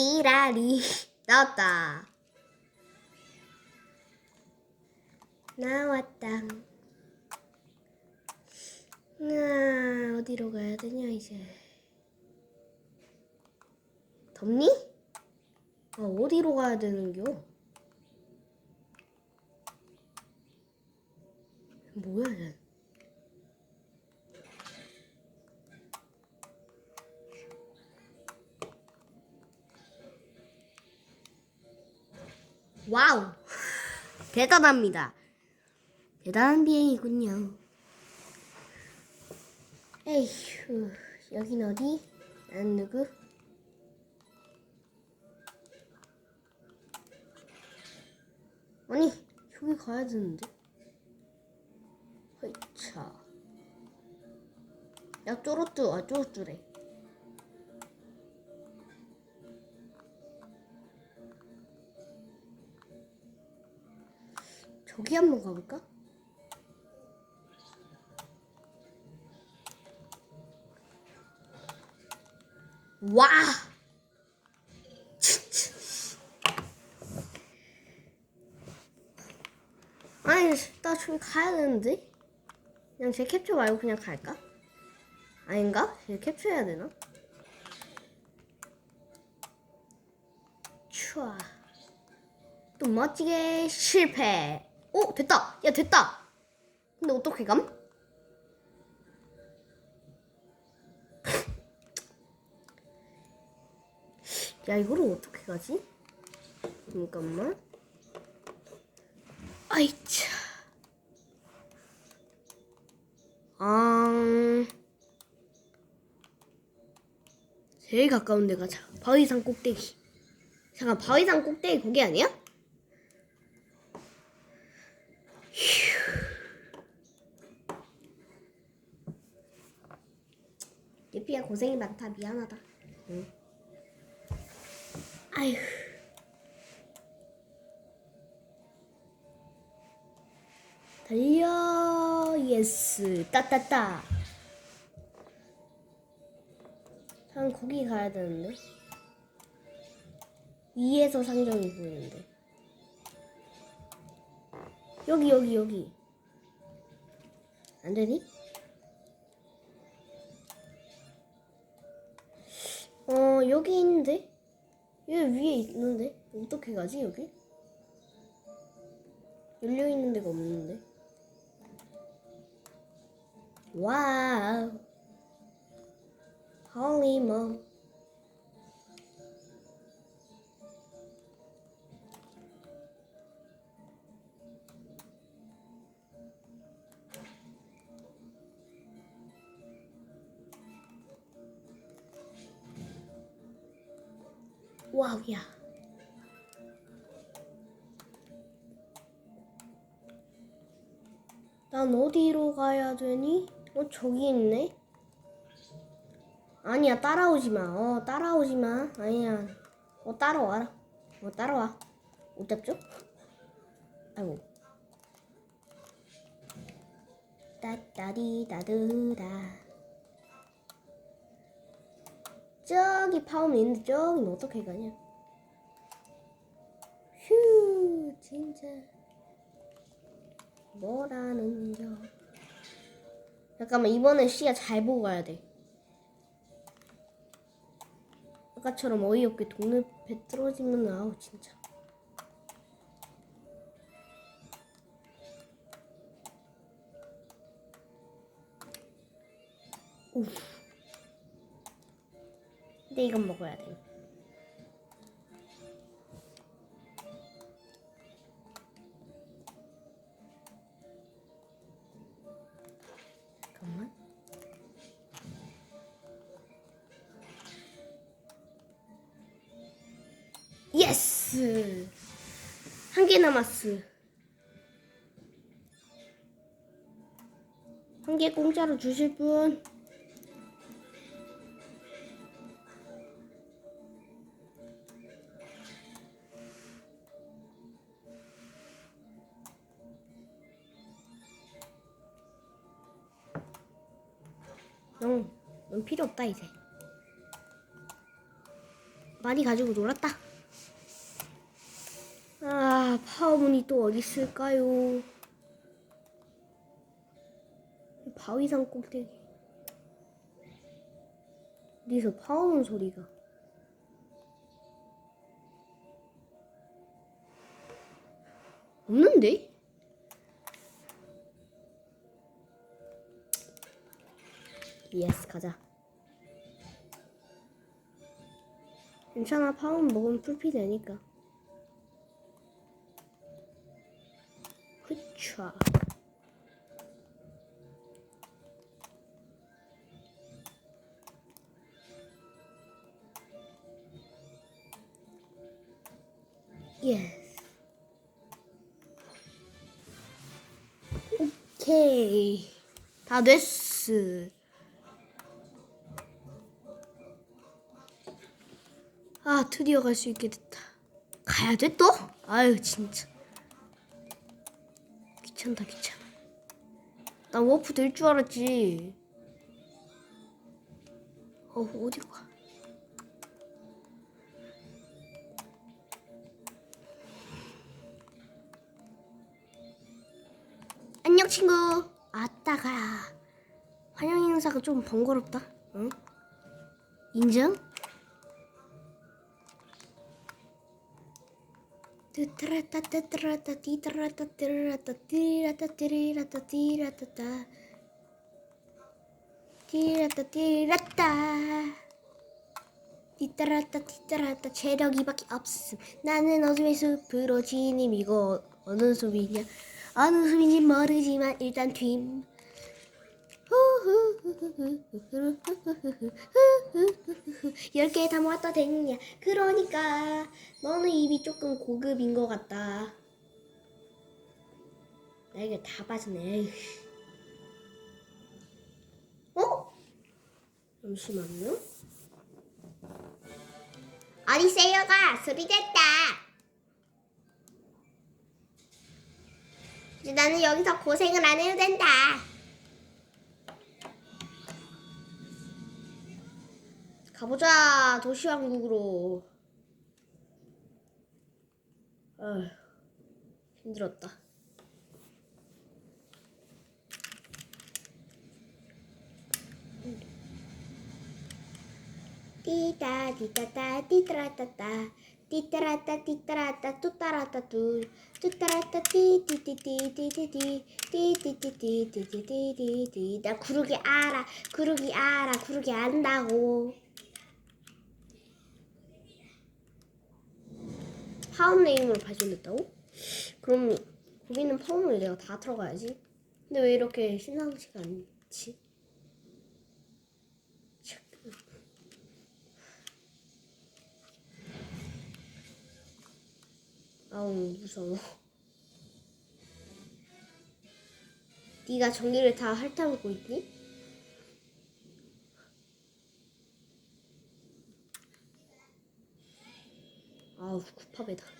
띠라리 나왔다. 나왔다. 아, 어디로 가야 되냐 이제. 덥니? 아, 어디로 가야 되는겨? 뭐야, 얘? 와우! 대단합니다. 대단한 비행이군요. 에휴, 여긴 어디? 난 누구? 아니, 저기 가야 되는데. 허이차. 야, 쪼로뚜, 아, 쪼로뚜래. 저기 한번 가볼까? 와! 아니, 나 저기 가야 되는데? 그냥 제 캡처 말고 그냥 갈까? 아닌가? 제 캡처해야 되나? 추아. 또 멋지게 실패. 오, 됐다. 야, 됐다. 근데 어떻게 감? 야, 이거를 어떻게 가지? 잠깐만. 아이, 차. 아. 제일 가까운 데가 자, 바위산 꼭대기. 잠깐, 바위산 꼭대기 거기 아니야? 예삐야 고생이 많다. 미안하다. 응. 아휴. 달려 예스. 따따따. 난 거기 가야 되는데. 위에서 상점이 보이는데. 여기 여기 여기. 안 되니? 어 여기 있는데? 여기 위에 있는데? 어떻게 가지 여기? 열려 있는 데가 없는데? 와우. 홀리 와우야 난 어디로 가야 되니? 어 저기 있네 아니야 따라오지 마. 어 따라오지 마. 아니야. 어 따라와라. 어 따라와. 못 잡죠? 아이고. 따따리 따드다. 저기 파우면 있는데 저기는 어떻게 가냐? 휴 진짜 뭐라는 겨. 잠깐만 이번엔 시야 잘 보고 가야 돼. 아까처럼 어이없게 동네 배 떨어지면 아우 진짜 우. 근데 이건 먹어야 돼 잠깐만 예스! 한 개 남았어. 한 개 공짜로 주실 분? 응, 넌 필요 없다, 이제. 나 많이 가지고 놀았다. 아, 파워문이 또 어디 있을까요? 바위산 꼭대기. 어디서 파워문 소리가? 없는데? 예스 가자. 괜찮아 파운 먹으면 풀피 되니까. 흐차. 예스. 오케이. 다 됐어. 아, 드디어 갈 수 있게 됐다. 가야 돼 또? 아유, 진짜. 귀찮다, 귀찮아. 난 워프 될 줄 알았지. 어, 어디 가? 안녕, 친구. 아따가. 환영 행사가 좀 번거롭다. 응? 인정? 띠따라따 띠따라따 체력 이밖에 없음 나는 어둠의 숲으로 진임 이거 어느 숲이냐 어느 숲인지 모르지만 일단 팀 열 개 다 모았다 됐냐? 그러니까 너는 입이 조금 고급인 것 같다. 나 이게 다 빠지네. 어? 잠시만요. 어디세요가? 소리 됐다. 이제 나는 여기서 고생을 안 해도 된다 가보자 도시왕국으로 아휴 힘들었다 띠다 띠따따 띠따라따따 띠따라따 띠따라따 뚜따라따 뚜 뚜따라따 띠띠띠띠띠띠띠 띠띠띠띠띠띠띠띠 나 구르기 알아 구르기 알아 구르기 안다고 파운 네임으로 발전됐다고? 그럼 거기는 파운을 내가 다 들어가야지 근데 왜 이렇게 심상치가 않지? 아우 무서워. 네가 전기를 다 핥아먹고 있니? 어, 국밥에다.